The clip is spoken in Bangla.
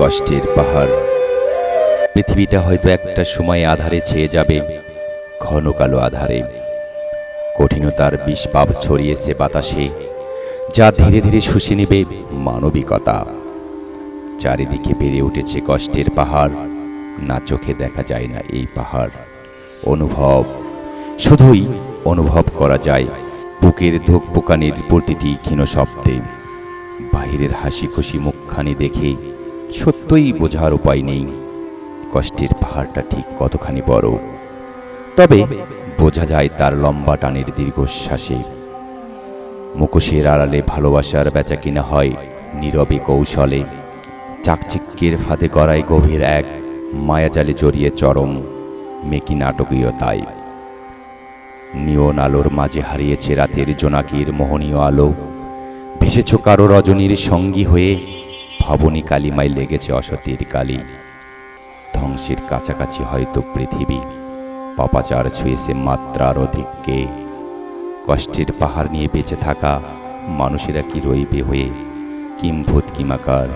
কষ্টের পাহাড়। পৃথিবীটা হয়তো একটা সময় আধারে ছেয়ে যাবে, ঘন কালো আধারে। কঠিনতার বিষপাপ ছড়িয়েছে বাতাসে, যা ধীরে ধীরে শুষে নেবে মানবিকতা। চারিদিকে বেড়ে উঠেছে কষ্টের পাহাড়, না চোখে দেখা যায় না এই পাহাড়। অনুভব, শুধুই অনুভব করা যায় বুকের ধোক পোকানির প্রতিটি ক্ষীণ শব্দে। বাহিরের হাসি খুশি মুখখানি দেখে সত্যই বোঝার উপায় নেই। কষ্টের পাহাড়টা ঠিক কতখানি বড়। তবে বোঝা যায় তার লম্বা টানের দীর্ঘশ্বাসে। মুখোশের আড়ালে ভালোবাসার বেচা কিনা হয় নীরবে কৌশলে। চাকচিক্যের ফাঁদে গড়ায় গভীর এক মায়াজালে জড়িয়ে চরম মেকি নাটকীয়তায়। নিয়ন আলোর মাঝে হারিয়েছে রাতের জোনাকির মোহনীয় আলো। ভেসেছ কারও রজনীর সঙ্গী হয়ে ভাবনী কালিমায় লেগেছে অসতীর কালি। ধ্বংসের কাছাকাছি হয়তো পৃথিবী। পাপাচার ছুঁয়েছে মাত্রার অধিককে। কষ্টের পাহাড় নিয়ে বেঁচে থাকা মানুষেরা কি রইবে হয়ে? কিম্ভূত কিমাকার